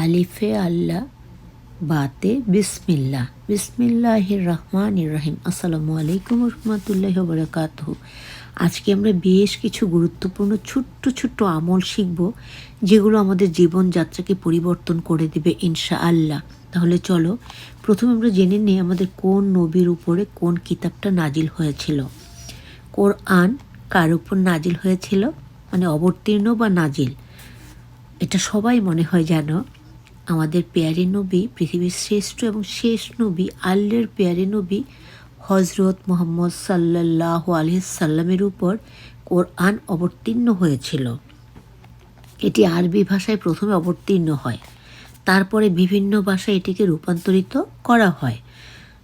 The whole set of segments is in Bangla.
আলিফে আল্লাহ বাতে বিসমিল্লাহ বিসমিল্লাহ রহমান রহিম আসসালামু আলাইকুম রহমতুল্লাহ বরকাত আজকে আমরা বেশ কিছু গুরুত্বপূর্ণ ছোট্ট ছোট্ট আমল শিখব, যেগুলো আমাদের জীবনযাত্রাকে পরিবর্তন করে দেবে ইনশা আল্লাহ তাহলে চলো, প্রথমে আমরা জেনে নিই আমাদের কোন নবীর উপরে কোন কিতাবটা নাজিল হয়েছিল। কোরআন কার উপর নাজিল হয়েছিল? মানে অবতীর্ণ বা নাজিল? এটা সবাই মনে হয় জানো। আমাদের পেয়ারে নবী, পৃথিবীর শ্রেষ্ঠ এবং শেষ নবী আল্লের পেয়ারে নবী হজরত মোহাম্মদ সাল্লাহ সাল্লামের উপর কোরআন অবতীর্ণ হয়েছিল। এটি আরবি ভাষায় প্রথমে অবতীর্ণ হয়। তারপরে বিভিন্ন ভাষায় এটিকে রূপান্তরিত করা হয়।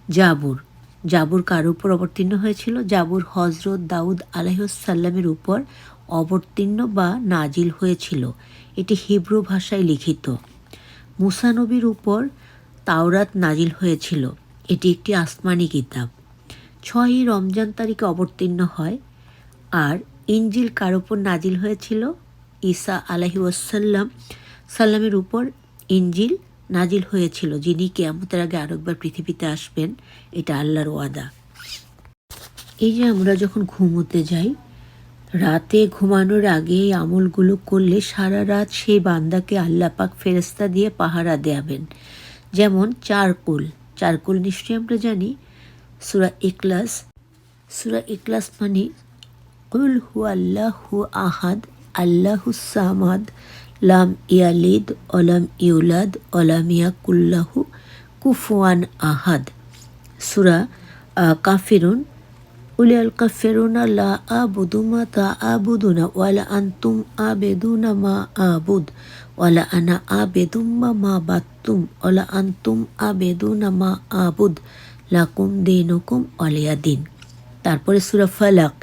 জাবুর। জাবুর কার উপর অবতীর্ণ হয়েছিল? জাবুর হজরত দাউদ আলহ্লামের উপর অবতীর্ণ বা নাজিল হয়েছিল। এটি হিব্রু ভাষায় লিখিত। মুসানবীর উপর তাওরাত নাজিল হয়েছিল। এটি একটি আসমানি কিতাব। ছয়ই রমজান তারিখে অবতীর্ণ হয় আর ইঞ্জিল কার উপর নাজিল হয়েছিল? ঈসা আলাহি ওয়াসাল্লাম সাল্লামের উপর ইঞ্জিল নাজিল হয়েছিল, যিনি কেয়ামতের আগে আরেকবার পৃথিবীতে আসবেন। এটা আল্লাহর ওয়াদা। এই যে আমরা যখন ঘুমোতে যাই রাতে ঘুমানোর আগে এই আমলগুলো করলে সারা রাত সেই বান্দাকে আল্লাপাক ফেরস্তা দিয়ে পাহারা দেয়াবেন। যেমন চারকুল। চারকুল নিশ্চয়ই আমরা জানি। সুরা ইকলাস সুরা ইকলাস মানে কুল হু আল্লাহ আহাদ, আল্লাহু সামাদ, লাম ইয়ালিদ অলাম ইউলাদ অলাম ইয়াকুল্লাহু কুফুয়ান আহাদ। সুরা কাফিরুন। উলিয়াল কাফেরুনা লা আবুদুমা তা আবুদুনা ওয়ালা আন্তুম আবেদুনা মা আবুদ ওয়ালা আনা আবেদুম্মা মা বাত্তুম ওয়ালা আন্তুম আবেদুনা মা আবুদ লাকুম দিনুকুম অলিয়া দিন তারপরে সুরা ফালাক।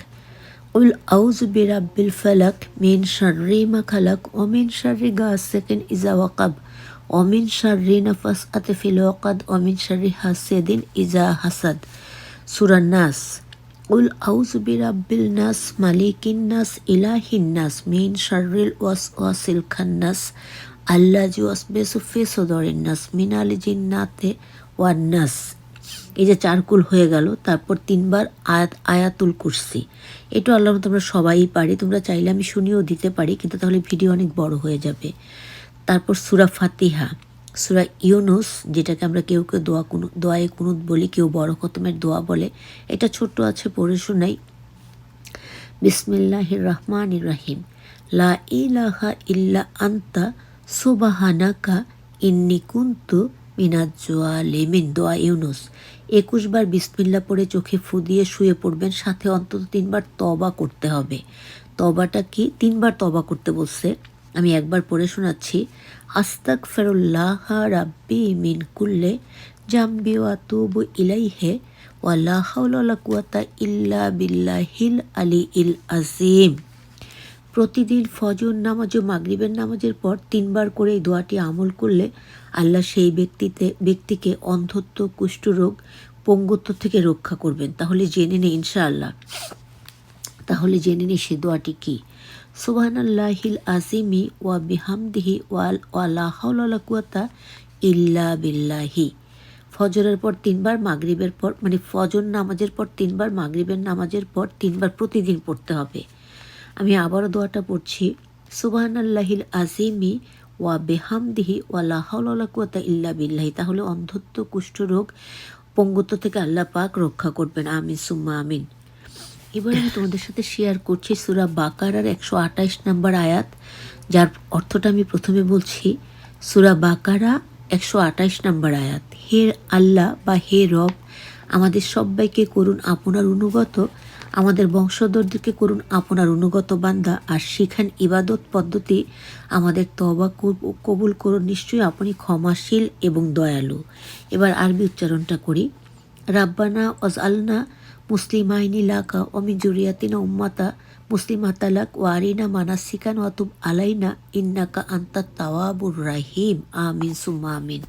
উল আউজ বিরাব্বিল ফালাক মিন শাররি মা খালাক অমিন শাররি গাসিকিন ইজা ওয়াকাব অমিন শাররি নাফাস আতে ফিল ওয়াকাদ অমিন শাররি হাসিদিন ইজা হাসাদ সুরা নাস উল আউজ বিরাব্বিল নাস মালিকিন নাস ইলাহিন নাস মিন শাররিল ওয়াস ওয়াসিল খান্নাস আল্লাহ জি ওয়াসবেসু ফি সদরিন নাস মিন আলি জিন্নাতে ওয়ান নাস এই যে চারকুল হয়ে গেল, তারপর তিনবার আয়াত, আয়াতুল কুরসি। এটা আল্লাহ তোমরা সবাই পারি, তোমরা চাইলে আমি শুনিয়েও দিতে পারি, কিন্তু তাহলে ভিডিও অনেক বড় হয়ে যাবে। তারপর সুরা ফাতিহা। সুরা ইউনুস, যেটাকে আমরা কেউ কেউ দোয়া কুনু, দোয়ায়ে কুনুত বলি, কেউ বড় খতমের দোয়া বলে, এটা ছোট্ট আছে, পড়ে শোনাই। বিসমিল্লাহ রহমান রাহিম। লা ইলাহা ইল্লা আন্তা সুবাহানাকা ইন্নি কুন্তু মিনাজোয়া লেমিন দোয়া ইউনুস। একুশ বার বিসমিল্লা পরে চোখে ফু দিয়ে শুয়ে পড়বেন, সাথে অন্তত তিনবার তবা করতে হবে। তবাটা কি? তিনবার তবা করতে বলছে। আমি একবার পড়ে শোনাচ্ছি আস্তাক ফেরুল্লাহ রাব্বি মিন কুল্লে জাম্বি ওয়াতুবু ইলাইহে ওয়ালা হাওলা কুয়াতা ইল্লা বিল্লাহিল আলী ইল আজিম প্রতিদিন ফজর নামাজ ও মাগরিবের নামাজের পর তিনবার করে এই দোয়াটি আমল করলে আল্লাহ সেই ব্যক্তিতে, ব্যক্তিকে অন্ধত্ব, কুষ্ঠরোগ, পঙ্গুত্ব থেকে রক্ষা করবেন। তাহলে জেনে নেই ইনশাআল্লাহ। তাহলে জেনে নেই সে দোয়াটি কী। সুবহানাল্লাহিল আজিমি ওয়া বিহামদিহি ওয়াল ওয়ালা হাওলা কুয়াতা ইল্লা বিল্লাহি। ফজরের পর তিনবার, মাগরিবের পর মানে ফজর নামাজের পর তিনবার, মাগরিবের নামাজের পর তিনবার প্রতিদিন পড়তে হবে। আমি আবারও দোয়াটা পড়ছি, সুবহানাল্লাহিল আজিমি ওয়া বেহামদিহি ওয়ালা হাওলা কুয়াতা ইল্লা বিল্লাহি। তাহলে অন্ধত্ব, কুষ্ঠরোগ, পঙ্গুত্ব থেকে আল্লাহ পাক রক্ষা করবেন। আমিন, সুম্মা আমিন। এবার আমি তোমাদের সাথে শেয়ার করছি সুরা বাকারার একশো আঠাইশ নম্বর আয়াত, যার অর্থটা আমি প্রথমে বলছি। সুরা বাকারা একশো আঠাইশ নম্বর আয়াত। হে আল্লাহ বা হে রব, আমাদের সবাইকে করুন আপনার অনুগত, আমাদের বংশধরদেরকে করুন আপনার অনুগত বান্দা, আর শিখান ইবাদত পদ্ধতি, আমাদের তবা কবুল করুন, নিশ্চয়ই আপনি ক্ষমাশীল এবং দয়ালু। এবার আরবি উচ্চারণটা করি। রাব্বানা অজ আলনা মুসলিমাইনি লাকা অমিন জুরিয়াতিনা উম্মাতা মুসলিম মুসলিমাতালাক ওয়ারিনা মানাসিকান ওয়াতুব আলাইনা ইন্নাকা আন্তা তাওয়াবুর রাহিম আমিন সুম্মা আমিন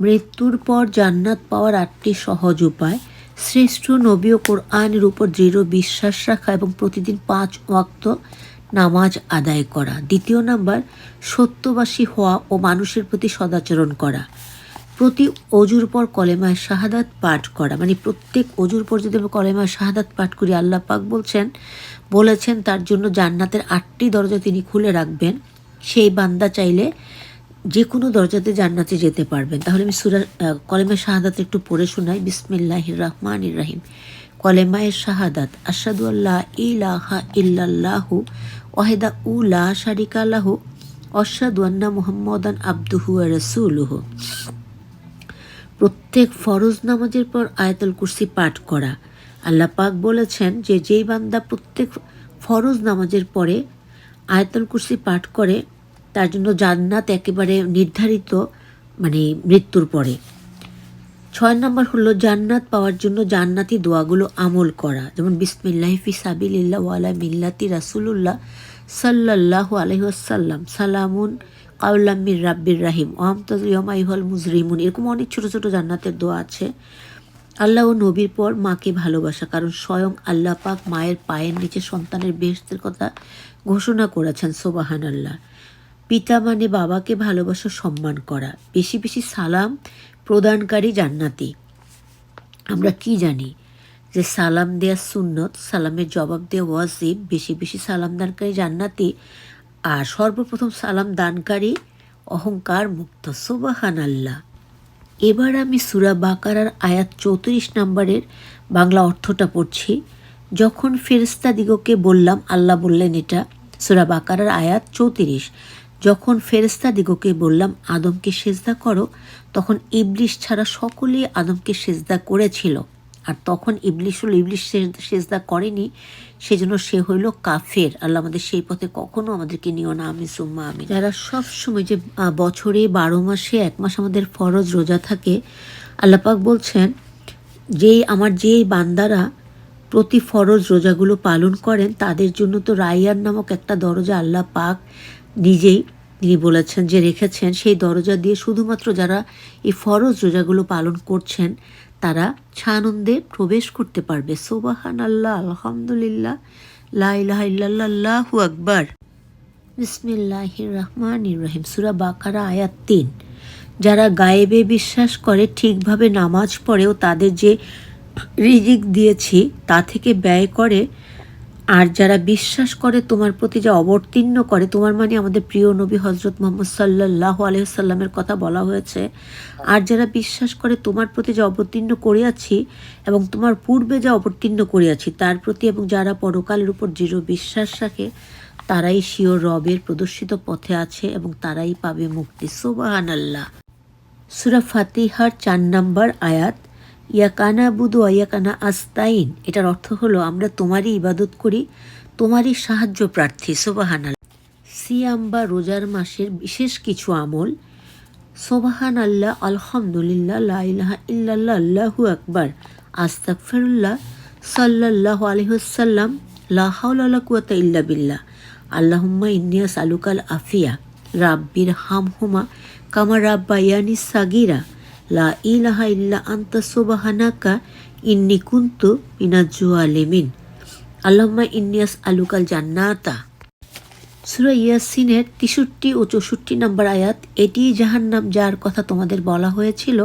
মৃত্যুর পর জান্নাত পাওয়ার আটটি সহজ উপায় শ্রেষ্ঠ নবী ও কোরআনের উপর দৃঢ় বিশ্বাস রাখা এবং প্রতিদিন পাঁচ ওয়াক্ত নামাজ আদায় করা দ্বিতীয় নাম্বার সত্যবাসী হওয়া ও মানুষের প্রতি সদাচরণ করা প্রতি অজুর পর কলেমায় শাহাদাত পাঠ করা। মানে প্রত্যেক অজুর পর যদি আমরা কলেমায় শাহাদাত পাঠ করি, আল্লাহ পাক বলছেন, বলেছেন তার জন্য জান্নাতের আটটি দরজা তিনি খুলে রাখবেন। সেই বান্দা চাইলে যে কোনো দরজাতে জান্নাতে যেতে পারবেন। তাহলে আমি সুরা কলেমায় শাহাদাত একটু পড়ে শোনাই। বিসমিল্লাহ রহমান রাহিম। কলেমায়ের শাহাদাত আসাদু আল্লাহ ইলাহা ইল্লাল্লাহু ওয়াহেদা উ লা শারিকা লাহু অসাদু আন্না মুহাম্মদান আব্দুহু রাসূলুহু। প্রত্যেক ফরজ নামাজের পর আয়াতুল কুরসি পাঠ করা। আল্লাহ পাক বলেছেন যে যেই বান্দা প্রত্যেক ফরজ নামাজের পরে আয়াতুল কুরসি পাঠ করে, তার জন্য জান্নাত একেবারে নির্ধারিত মানে মৃত্যুর পরে। ছয় নম্বর হলো জান্নাত পাওয়ার জন্য জান্নাতি দোয়াগুলো আমল করা। যেমন, বিসমিল্লাহি ফি সাবিলিল্লাহ ওয়ালা মিল্লাতি রাসুলুল্লাহ সাল্লাল্লাহু আলহিহাসাল্লাম সালামুন কাউলাম্মির রাব্বির রাহিম ওয়ামতাজমাইহল মুজরিমুন, এরকম অনেক ছোট ছোট জান্নাতের দোয়া আছে। আল্লাহ ও নবীর পর মাকে ভালোবাসা, কারণ স্বয়ং আল্লাহ পাক মায়ের পায়ের নিচে সন্তানের বেহস্তের কথা ঘোষণা করেছেন সোবাহান আল্লাহ পিতা মানে বাবাকে ভালোবাসা, সম্মান করা, বেশি বেশি সালাম প্রদানকারী জান্নাতি। আমরা কি জানি যে সালাম দেওয়া সুন্নত, সালামের জবাব দেওয়া ওয়াজিব, বেশি বেশি সালাম দানকারী জান্নাতি আর সর্বপ্রথম সালাম দানকারী অহংকার মুক্ত সোবাহান আল্লাহ এবার আমি সুরা বাকারার আয়াত চৌত্রিশ নম্বরের বাংলা অর্থটা পড়ছি। যখন ফেরিস্তা দিগকে বললাম, আল্লাহ বললেন এটা, সুরা বাকারার আয়াত চৌত্রিশ। যখন ফেরেস্তা দিগকে বললাম, আদমকে সেজদা করো, তখন ইবলিশ ছাড়া সকলেই আদমকে সেজদা করেছিল। আর তখন ইবলিশ হলো, ইবলিশ সেজদা করেনি, সেজন্য সে হইল কাফের। আল্লাহ আমাদের সেই পথে কখনো আমাদেরকে নিও না আমি সুম্মা আমি যারা সব সময় যে বছরে বারো মাসে, এক মাস আমাদের ফরজ রোজা থাকে আল্লাপাক বলছেন যেই আমার যেই বান্দারা প্রতি ফরজ রোজাগুলো পালন করেন, তাদের জন্য তো রাইয়ার নামক একটা দরজা আল্লাহ পাক নিজেই, তিনি বলেছেন যে রেখেছেন। সেই দরজা দিয়ে শুধুমাত্র যারা এই ফরজ রোজাগুলো পালন করছেন তারা ছানন্দে প্রবেশ করতে পারবে। সোবাহান আল্লাহ আলহামদুলিল্লাহ লাহু আকবর। বিসমিল্লাহ রহমান রহিম। সুরা বাকারা, আয়াত তিন। যারা গায়েবে বিশ্বাস করে, ঠিকভাবে নামাজ পড়েও তাদের যে রিজিক দিয়েছি, তা থেকে ব্যয় করে আর যারা বিশ্বাস করে, তোমার প্রতি যা অবতীর্ণ করে, তোমার মানে আমাদের প্রিয় নবী হজরত মোহাম্মদ সাল্লাহ আলহিসাল্লামের কথা বলা হয়েছে। আর যারা বিশ্বাস করে, তোমার প্রতি যা অবতীর্ণ করিয়াছি এবং তোমার পূর্বে যা অবতীর্ণ করিয়াছি, তার প্রতি এবং যারা পরকালের উপর দৃঢ় বিশ্বাস রাখে, তারাই শিও রবের প্রদর্শিত পথে আছে এবং তারাই পাবে মুক্তি। সোবাহান আল্লাহ সুরা ফাতিহার চার নম্বর আয়াত। ইয়াকানা বুধু ইয়াকানা আস্তাইন। এটার অর্থ হলো, আমরা তোমারই ইবাদত করি, তোমারই সাহায্য প্রার্থী সোবাহান সিয়াম বা রোজার মাসের বিশেষ কিছু আমল সোবাহান আল্লাহ আলহামদুলিল্লাহ লাইলাহা ইল্লাল্লাহ, আল্লাহু আকবার আস্তাকফিরুল্লাহ সাল্লাহ আলহ্লাম লাহাউল্লা কুয়াতা ইল্লা বিল্লাহ। আল্লাহম্মা ইন্নিয়াস আলুকাল আফিয়া রাব্বির হাম হুমা কামা রাব্বা ইয়ানি সাগিরা। লা ইলাহা ইল্লা আন্তা সুবাহানাকা, ইন্নি কুন্তু মিনাজু আলেমিন আল্লাহমা ইন্নিয়াস আলুকাল জান্নাতা। সুরা ইয়াসিনের তেষট্টি ও চৌষট্টি নম্বর আয়াত, এটি জাহান নাম যার কথা তোমাদের বলা হয়েছিল,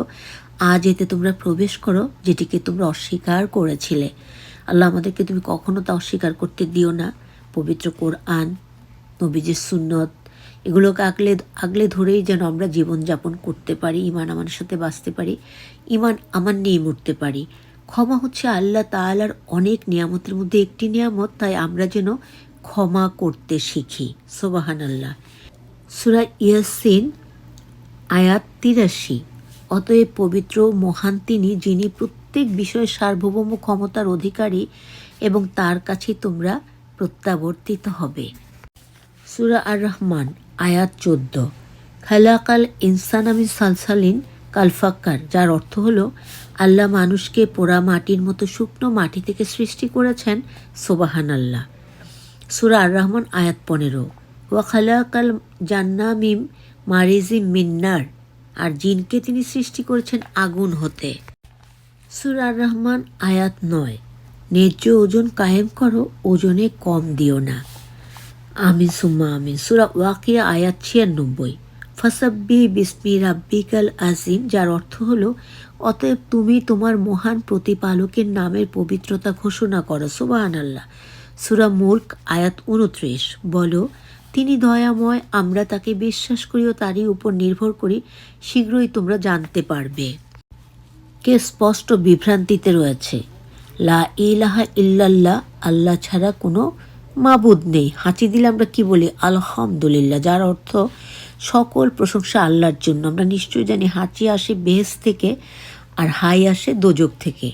আজ এতে তোমরা প্রবেশ করো, যেটিকে তোমরা অস্বীকার করেছিলে। আল্লাহ আমাদেরকে তুমি কখনো তা অস্বীকার করতে দিও না। পবিত্র কোরআন, নবীজের সুন্নত এগুলোকে আগলে আগলে ধরেই যেন আমরা জীবনযাপন করতে পারি, ইমান আমার সাথে বাঁচতে পারি, ইমান আমার নিয়ে মরতে পারি। ক্ষমা হচ্ছে আল্লাহ তালার অনেক নিয়ামতের মধ্যে একটি নিয়ামত, তাই আমরা যেন ক্ষমা করতে শিখি। সোবাহান আল্লাহ সুরা ইয়াসিন, আয়াত তিরাশি। অতএব পবিত্র মহান তিনি, যিনি প্রত্যেক বিষয়ে সার্বভৌম ক্ষমতার অধিকারী এবং তার কাছে তোমরা প্রত্যাবর্তিত হবে। সুরা আর রহমান আয়াত চোদ্দ। খালাকাল ইনসান আমি সালসালিন কালফাক্কার, যার অর্থ হলো, আল্লাহ মানুষকে পোড়া মাটির মতো শুকনো মাটি থেকে সৃষ্টি করেছেন সোবাহান আল্লাহ সুরা আর রহমান আয়াত পনেরো। ওয়া খালাকাল জান্নামিম মারিজি মিন্নার আর জিনকে তিনি সৃষ্টি করেছেন আগুন হতে। সুরা আর রহমান আয়াত নয়। ন্যায্য ওজন কায়েম করো, ওজনে কম দিও না। আমিন সুম্মা আমিন সুরা ওয়াকিয়া আয়াত ছিয়ানব্বই। ফাসাব্বি বিসমি রাব্বিকাল আজিম যার অর্থ হলো, অতএব তুমি তোমার মহান প্রতিপালকের নামের পবিত্রতা ঘোষণা করো সুবাহান আল্লাহ সুরা মুল্ক, আয়াত উনত্রিশ বলো, তিনি দয়াময়, আমরা তাকে বিশ্বাস করি ও তারই উপর নির্ভর করি, শীঘ্রই তোমরা জানতে পারবে। কে স্পষ্ট বিভ্রান্তিতে রয়েছে? লা ইলাহা ইল্লাল্লাহ, আল্লাহ ছাড়া কোনো মাবুদ নেই। হাঁচি দিলে আমরা কি বলি? আলহামদুলিল্লাহ। যার অর্থ সকল প্রশংসা আল্লাহর জন্য। আমরা নিশ্চয়ই জানি হাঁচি আসে বেহেস থেকে আর হাই আসে দোজক থেকে।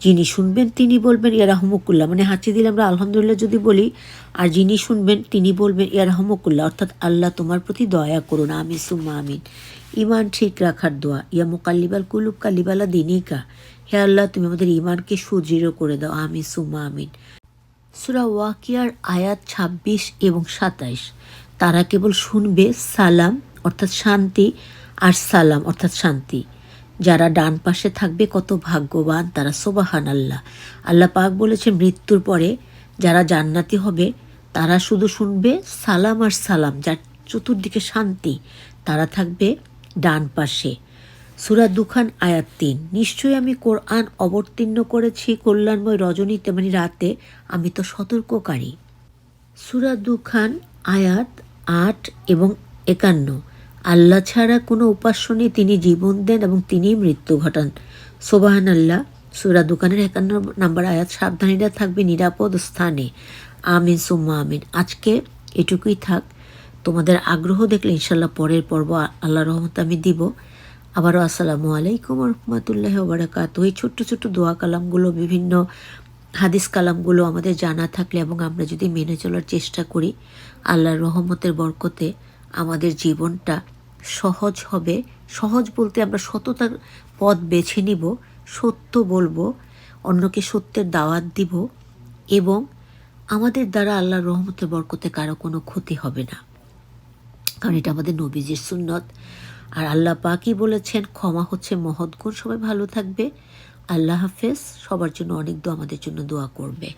যিনি শুনবেন তিনি বলবেন, ইয়া রহমকুল্লাহ। মানে হাঁচি দিলে আমরা আলহামদুলিল্লাহ যদি বলি, আর যিনি শুনবেন তিনি বলবেন, ইয়া রহমকুল্লাহ। অর্থাৎ আল্লাহ তোমার প্রতি দয়া করুন। আমি সুম্মা আমিন। ইমান ঠিক রাখার দোয়া। ইয়া মোকাল্লিবাল কুলুব কালিবালা দিনিকা। হে আল্লাহ, তুমি আমাদের ইমানকে সুদৃঢ় করে দাও। আমি সুম্মা আমিন। সুরা ওয়াকিয়ার আয়াত ২৬ এবং সাতাইশ। তারা কেবল শুনবে সালাম, অর্থাৎ শান্তি, আর সালাম, অর্থাৎ শান্তি। যারা ডান পাশে থাকবে, কত ভাগ্যবান তারা সোবাহান আল্লাহ আল্লাহ পাক বলেছে, মৃত্যুর পরে যারা জান্নাতি হবে, তারা শুধু শুনবে সালাম আর সালাম, যার চতুর্দিকে শান্তি। তারা থাকবে ডান পাশে। সুরা দুখান আয়াত তিন। নিশ্চয়ই আমি কোরআন অবতীর্ণ করেছি, কল্যাণময় রজনীতে মানে রাতে, আমি তো সতর্ককারী। সুরা দুখান আয়াত আট এবং একান্ন। আল্লাহ ছাড়া কোনো উপাস্য নেই, তিনি জীবন দেন এবং তিনিই মৃত্যু ঘটান। সোবাহান আল্লাহ সুরা দোকানের একান্ন নাম্বার আয়াত সাবধানীরা থাকবে নিরাপদ স্থানে। আমিন, সুম্মা আমিন। আজকে এটুকুই থাক। তোমাদের আগ্রহ দেখলে ইনশাল্লাহ পরের পর্ব আল্লাহ রহমত আমি দিব। আবারও আসসালামু আলাইকুম রহমতুল্লাহ বারাকাত এই ছোট্ট ছোট্ট দোয়া কালামগুলো, বিভিন্ন হাদিস কালামগুলো আমাদের জানা থাকলে এবং আমরা যদি মেনে চলার চেষ্টা করি, আল্লাহর রহমতের বরকতে আমাদের জীবনটা সহজ হবে। সহজ বলতে আমরা সততার পথ বেছে নিব, সত্য বলব, অন্যকে সত্যের দাওয়াত দিব এবং আমাদের দ্বারা আল্লাহর রহমতের বরকতে কারও কোনো ক্ষতি হবে না। কারণ এটা আমাদের নবীজির সুন্নত। আর আল্লাহ পাকই বলেছেন, ক্ষমা হচ্ছে মহৎ গুণ, সবাই ভালো থাকবে। আল্লাহ হাফেজ, সবার জন্য অনেক দোয়া আমাদের জন্য দোয়া করবে।